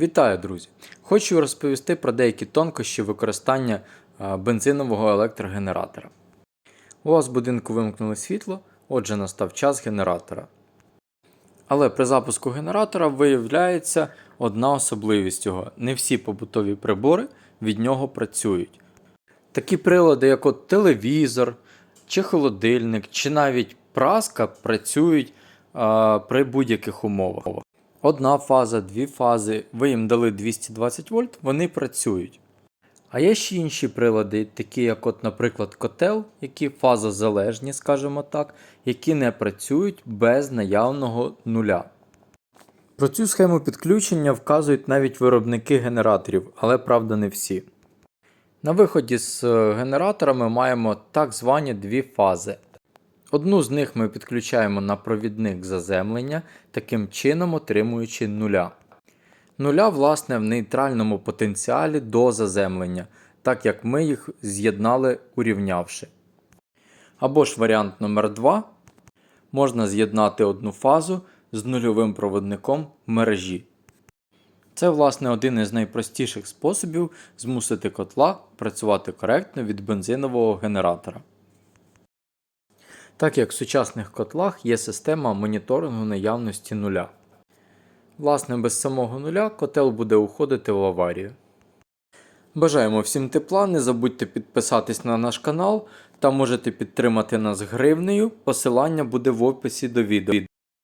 Вітаю, друзі! Хочу розповісти про деякі тонкощі використання бензинового електрогенератора. У вас в будинку вимкнули світло, отже, настав час генератора. Але при запуску генератора виявляється одна особливість його: не всі побутові прибори від нього працюють. Такі прилади, як от телевізор, чи холодильник, чи навіть праска працюють а, при будь-яких умовах. Одна фаза, дві фази, ви їм дали 220 вольт, вони працюють. А є ще інші прилади, такі як, от, наприклад, котел, які фазозалежні, скажімо так, які не працюють без наявного нуля. Про цю схему підключення вказують навіть виробники генераторів, але правда не всі. На виході з е, генератора ми маємо так звані дві фази. Одну з них ми підключаємо на провідник заземлення, таким чином отримуючи нуля. Нуля, власне, в нейтральному потенціалі до заземлення, так як ми їх з'єднали урівнявши. Або ж варіант номер 2 можна з'єднати одну фазу з нульовим проводником мережі. Це, власне, один із найпростіших способів змусити котла працювати коректно від бензинового генератора. Так як в сучасних котлах є система моніторингу наявності нуля. Власне, без самого нуля котел буде уходити в аварію. Бажаємо всім тепла, не забудьте підписатись на наш канал та можете підтримати нас гривнею. Посилання буде в описі до відео.